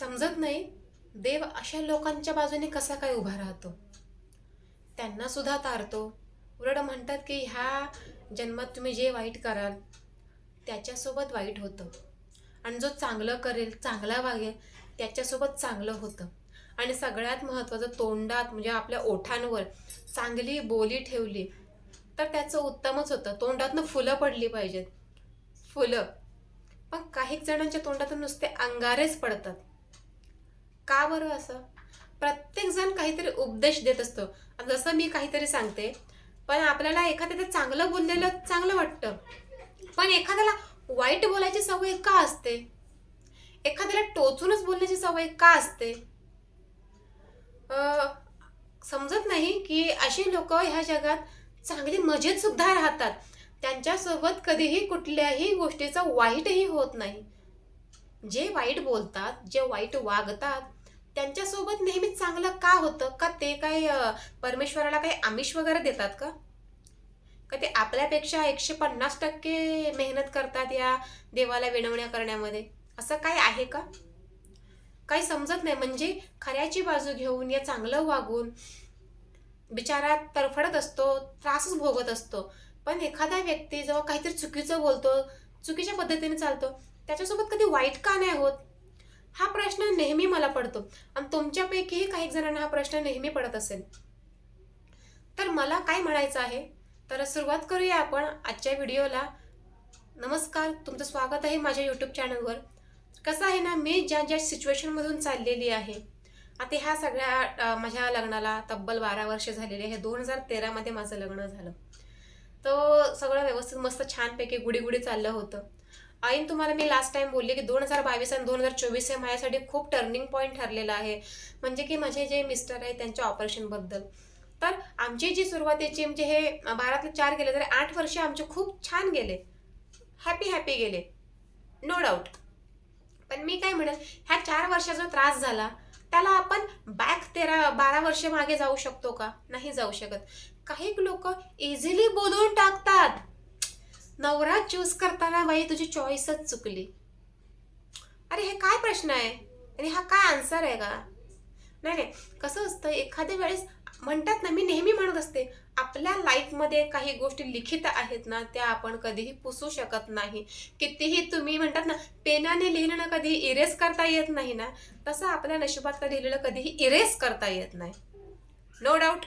समजत नाही देव अशा लोकांच्या बाजूने कसा काय उभा राहतो? त्यांना सुद्धा तारतो. उलट म्हणतात की ह्या जन्मात तुम्ही जे वाईट कराल त्याच्यासोबत वाईट होतं. आणि जो चांगलं करेल चांगला वागेल त्याच्यासोबत चांगलं होतं. आणि सगळ्यात महत्त्वाचं तोंडात म्हणजे आपल्या ओठांवर चांगली बोली ठेवली तर त्याचं उत्तमच होतं. तोंडातनं फुलं पडली पाहिजेत. फुलं. पण काही जणांच्या तोंडातून नुसते अंगारेच पडतात. का बरं असं? प्रत्येकजण काहीतरी उपदेश देत असतो. जसं मी काहीतरी सांगते पण आपल्याला एखाद्याचं चांगलं बोललेलं चांगलं वाटतं. पण एखाद्याला वाईट बोलायची सवय का असते? एखाद्याला टोचूनच बोलण्याची सवय का असते? समजत नाही की अशी लोक ह्या जगात चांगली मजेत सुद्धा राहतात. त्यांच्यासोबत कधीही कुठल्याही गोष्टीचं वाईटही होत नाही. जे वाईट बोलतात जे वाईट वागतात त्यांच्यासोबत नेहमी चांगलं का होतं? का ते काय परमेश्वराला काही आमिष वगैरे देतात का? का ते आपल्यापेक्षा एकशे पन्नास टक्के मेहनत करतात या देवाला विनवण्या करण्यामध्ये? असं काय आहे का? काही समजत नाही. म्हणजे खऱ्याची बाजू घेऊन या चांगलं वागून बिचारा तरफडत असतो त्रासच भोगत असतो. पण एखादा व्यक्ती जेव्हा काहीतरी चुकीचं बोलतो चुकीच्या पद्धतीने चालतो. त्याच्यासोबत कधी वाईट का नाही होत? हा प्रश्न नेहमी मला पडतो. आणि तुमच्यापैकीही काही जणांना हा प्रश्न नेहमी पडत असेल. तर मला काय म्हणायचं आहे? तर सुरुवात करूया आपण आजच्या व्हिडिओला. नमस्कार तुमचं स्वागत आहे माझ्या यूट्यूब चॅनलवर कसं आहे ना मी ज्या ज्या सिच्युएशनमधून चाललेली आहे आता ह्या सगळ्या माझ्या लग्नाला तब्बल बारा वर्ष झालेले आहे. दोन हजार तेरामध्ये माझं लग्न झालं. तो सगळं व्यवस्थित मस्त छानपैकी गुडी चाललं होतं. आईन तुम्हाला मी लास्ट टाइम बोलले की दोन हजार बावीस आणि दोन हजार चोवीस हे माझ्यासाठी खूप टर्निंग पॉईंट ठरलेला आहे. म्हणजे की माझे जे मिस्टर आहे त्यांच्या ऑपरेशनबद्दल तर आमची जी सुरुवातीची म्हणजे हे बारातले चार गेले तरी आठ वर्ष आमचे खूप छान गेले. हॅपी हॅपी गेले. नो डाऊट पण मी काय म्हणेल ह्या चार वर्षाचा त्रास झाला. त्याला आपण बॅक तेरा बारा वर्ष मागे जाऊ शकतो का? नाही जाऊ शकत. काही लोक इझिली बोलून टाकतात. नवरा चूज करताना बाई तुझी चॉईसच चुकली. अरे हे काय प्रश्न आहे? आणि हा काय आन्सर आहे का? नाही नाही. कसं असतं एखाद्या वेळेस म्हणतात ना मी नेहमी म्हणत असते आपल्या लाईफमध्ये काही गोष्टी लिखित आहेत ना त्या आपण कधीही पुसू शकत नाही. कितीही तुम्ही म्हणतात ना पेनाने लिहिलं ना कधी इरेस करता येत नाही ना तसं आपल्या नशिबात लिहिलेलं कधीही इरेस करता येत नाही. नो डाऊट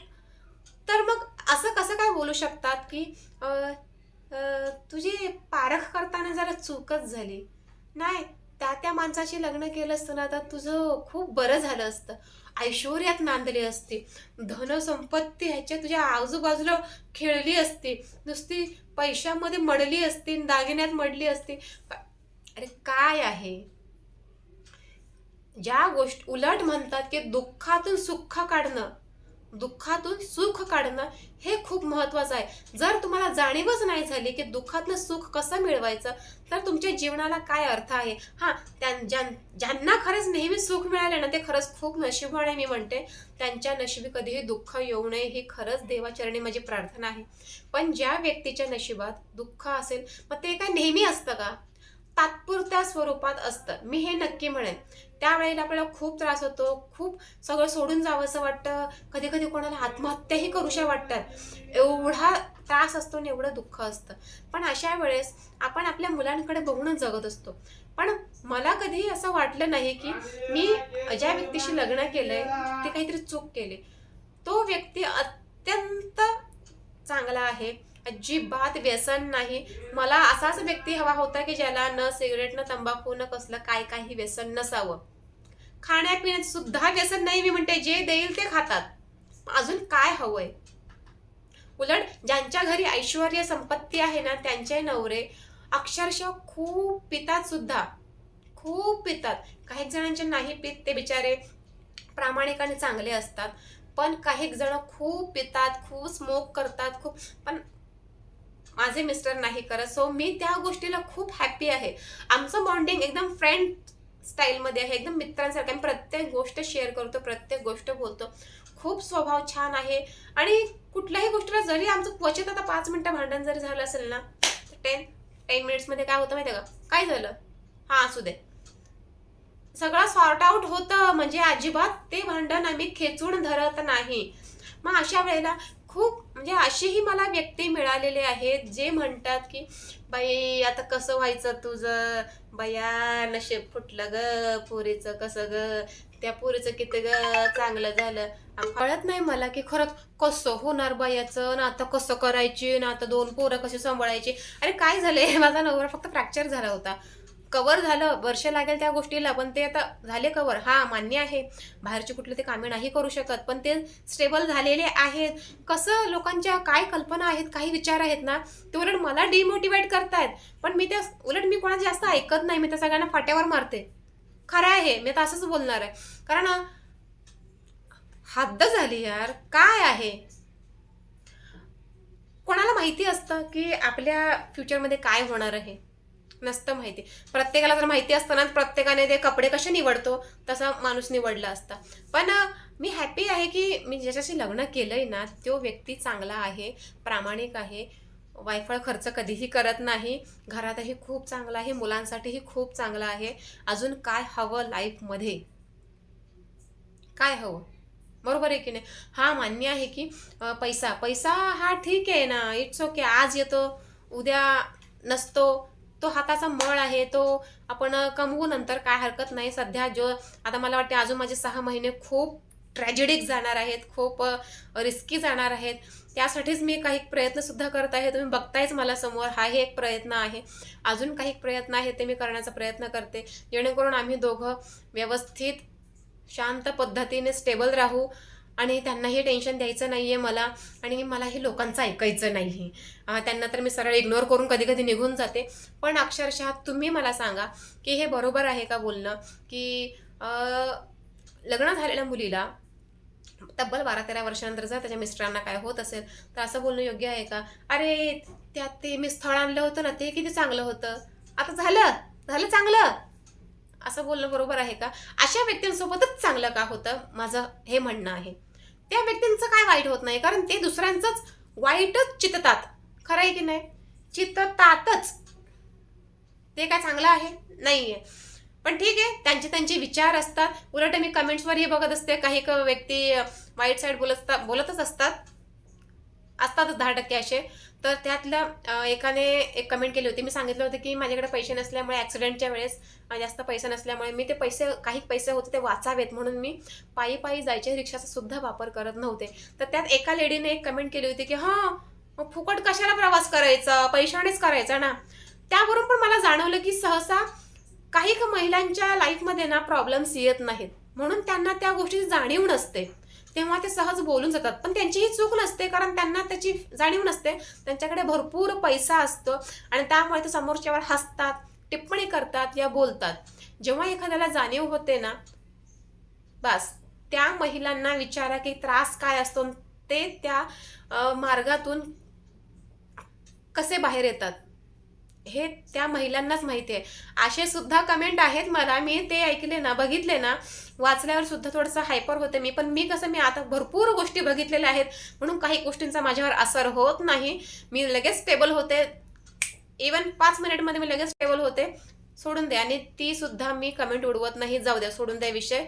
तर मग असं कसं काय बोलू शकतात की तुझी पारख करताना जरा चूकच झाली. नाही त्या त्या माणसाशी लग्न केलं असतं ना तर तुझं खूप बरं झालं असतं. ऐश्वर्यात नांदली असती. धनसंपत्ती ह्याच्या तुझ्या आजूबाजूला खेळली असती. नुसती पैशामध्ये मडली असती दागिन्यात मडली असती. अरे काय आहे? ज्या गोष्ट उलट म्हणतात की दुःखातून सुख काढणं. दुःखातून सुख काढणं हे खूप महत्वाचं आहे. जर तुम्हाला जाणीवच नाही झाली की दुःखातलं सुख कसं मिळवायचं तर तुमच्या जीवनाला काय अर्थ आहे? हां त्या ज्यां ज्यांना खरंच नेहमी सुख मिळाले ना ते खरंच खूप नशिबान आहे मी म्हणते. त्यांच्या नशिबी कधीही दुःख येऊ नये ही खरंच देवाचरणी माझी प्रार्थना आहे. पण ज्या व्यक्तीच्या नशिबात दुःख असेल मग ते काय नेहमी असतं का? तात्पुरत्या स्वरूपात असतं. मी हे नक्की म्हणेन. त्यावेळेला आपल्याला खूप त्रास होतो. खूप सगळं सोडून जावं असं वाटतं. कधी कधी कोणाला आत्महत्याही करूशा वाटतात. एवढा त्रास असतो आणि एवढं दुःख असतं. पण अशा वेळेस आपण आपल्या मुलांकडे बघूनच जगत असतो. पण मला कधीही असं वाटलं नाही की मी ज्या व्यक्तीशी लग्न केलंय ते काहीतरी चूक केली. तो व्यक्ती अत्यंत चांगला आहे. अजिबात व्यसन नाही. मला असाच व्यक्ती हवा होता की ज्याला न सिगरेट न तंबाखू न कसलं काय काही व्यसन नसावं. खाण्यापिण्यात सुद्धा व्यसन नाही मी म्हणते. जे देईल ते खातात. अजून काय हवंय? उलट ज्यांच्या घरी ऐश्वर संपत्ती आहे ना त्यांचे नवरे अक्षरशः खूप पितात सुद्धा. खूप पितात. काही जणांचे नाही पित ते बिचारे. प्रामाणिक आणि चांगले असतात. पण काही जण खूप पितात खूप स्मोक करतात खूप पण माझे मिस्टर नाही करत. सो मी त्या गोष्टीला खूप हॅप्पी आहे. आमचं बॉन्डिंग एकदम फ्रेंड स्टाईलमध्ये आहे. एकदम मित्रांसारखं आम्ही प्रत्येक गोष्ट शेअर करतो प्रत्येक गोष्ट बोलतो. खूप स्वभाव छान आहे. आणि कुठल्याही गोष्टीला जरी आमचं क्वचित आता पाच मिनटं भांडण जरी झालं असेल ना तर टेन टेन मिनिट्समध्ये काय होतं माहिती आहे का? काय झालं? हां असू दे. सगळं सॉर्ट आउट होतं. म्हणजे अजिबात ते भांडण आम्ही खेचून धरत नाही. मग अशा वेळेला खूप म्हणजे अशीही मला व्यक्ती मिळालेले आहेत जे म्हणतात की बाई आता कसं व्हायचं तुझं? बया नशेब फुटलं ग पोरीचं कसं ग? त्या पोरीचं किती ग? चांगलं झालं. कळत नाही मला की खरंच कसं होणार बायाचं ना आता कसं करायची ना आता दोन पोरं कशी सांभाळायची? अरे काय झालंय? माझा नवरा फक्त फ्रॅक्चर झाला होता. कवर झालं वर्ष लागेल त्या गोष्टीला पण ते आता झाले कवर हा मान्य आहे. बाहेरची कुठले ते कामे नाही करू शकत पण ते स्टेबल झालेले आहेत. कसं लोकांच्या काय कल्पना आहेत काही विचार आहेत ना ते उलट मला डिमोटिवेट करतायत. पण मी त्या उलट मी कोणाला जास्त ऐकत नाही मी त्या सगळ्यांना फाट्यावर मारते. खरं आहे मी आता असंच बोलणार आहे. कारण हद्द झाली यार. काय आहे? कोणाला माहिती असतं की आपल्या फ्युचरमध्ये काय होणार आहे? नसतं माहिती. प्रत्येकाला जर माहिती असतं ना प्रत्येकाने ते कपडे कसे निवडतो तसा माणूस निवडला असता. पण मी हॅपी आहे की मी ज्याच्याशी लग्न केलं आहे ना तो व्यक्ती चांगला आहे प्रामाणिक आहे वायफळ खर्च कधीही करत नाही घरातही खूप चांगला आहे मुलांसाठीही खूप चांगला आहे. अजून काय हवं लाईफमध्ये काय हवं? बरोबर आहे की नाही? हा मान्य आहे की पैसा. पैसा हा ठीक आहे ना इट्स ओके आज येतो उद्या नसतो तो हाताचा मळ आहे तो आपण कमवू नंतर काय हरकत नाही. सध्या जो आता मला वाटते अजून माझे सहा महिने खूप ट्रॅजेडिक जाणार आहेत खूप रिस्की जाणार आहेत. त्यासाठीच मी काही प्रयत्नसुद्धा करत आहे. तुम्ही बघतायच मला समोर हाही एक प्रयत्न आहे. अजून काही प्रयत्न आहे ते मी करण्याचा प्रयत्न करते. जेणेकरून आम्ही दोघं व्यवस्थित शांत पद्धतीने स्टेबल राहू. आणि त्यांनाही टेन्शन द्यायचं नाही आहे मला आणि मला हे लोकांचं ऐकायचं नाही आहे त्यांना तर मी सरळ इग्नोर करून कधी कधी निघून जाते. पण अक्षरशः तुम्ही मला सांगा की हे बरोबर आहे का बोलणं? की लग्न झालेल्या मुलीला तब्बल बारा तेरा वर्षानंतर जर त्याच्या मिस्टरांना काय होत असेल तर असं बोलणं योग्य आहे का? अरे त्यात ते मी स्थळ आणलं होतं ना ते किती चांगलं होतं? आता झालं झालं चांगलं. असं बोलणं बरोबर आहे का? अशा व्यक्तींसोबतच चांगलं का होतं? माझं हे म्हणणं आहे. त्या व्यक्तींचं काय वाईट होत नाही कारण ते दुसऱ्यांचंच वाईटच चिततात. खरं आहे की नाही? चिततातच. ते काय चांगलं आहे? नाही आहे पण ठीक आहे त्यांचे त्यांचे विचार असतात. उलट मी कमेंट्सवरही बघत असते. काही क- व्यक्ती वाईट साईड बोलत बोलतच असतात. असतातच दहा टक्के असे. तर त्यातल्या एकाने एक कमेंट केली होती. मी सांगितलं होतं की माझ्याकडे पैसे नसल्यामुळे ॲक्सिडेंटच्या वेळेस जास्त पैसे नसल्यामुळे मी ते पैसे काही पैसे होते ते वाचावेत म्हणून मी पायी पायी जायचे. रिक्षाचा सुद्धा वापर करत नव्हते. तर त्यात एका लेडीने एक कमेंट केली होती की हां मग फुकट कशाला प्रवास करायचा? पैशानेच करायचा ना? त्यावरून पण मला जाणवलं की सहसा काही महिलांच्या लाईफमध्ये ना प्रॉब्लेम्स येत नाहीत. म्हणून त्यांना त्या गोष्टीची जाणीव नसते. तेव्हा ते सहज बोलून जातात. पण त्यांचीही चूक नसते कारण त्यांना त्याची जाणीव नसते. त्यांच्याकडे भरपूर पैसा असतो आणि त्यामुळे ते समोरच्यावर हसतात टिप्पणी करतात या बोलतात. जेव्हा एखाद्याला जाणीव होते ना बस त्या महिलांना विचारा की त्रास काय असतो ते त्या मार्गातून कसे बाहेर येतात. हे त्या महिलांनाच माहिती आहे असे सुद्धा कमेंट आहेत मला. मी ते ऐकले ना बघितले ना वाचल्यावर सुद्धा थोडंसं हायपर होते मी. पण मी कसं मी आता भरपूर गोष्टी बघितलेल्या आहेत. म्हणून काही गोष्टींचा माझ्यावर असर होत नाही. मी लगेच स्टेबल होते. इवन पाच मिनिटमध्ये मी लगेच स्टेबल होते. सोडून दे. आणि ती सुद्धा मी कमेंट उडवत नाही. जाऊ द्या सोडून द्या विषय.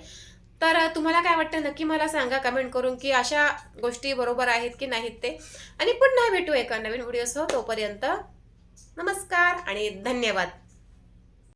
तर तुम्हाला काय वाटतं? नक्की मला सांगा कमेंट करून की अशा गोष्टी बरोबर आहेत की नाहीत ते. आणि पुन्हा भेटू एका नवीन व्हिडिओसह तोपर्यंत नमस्कार आणि धन्यवाद.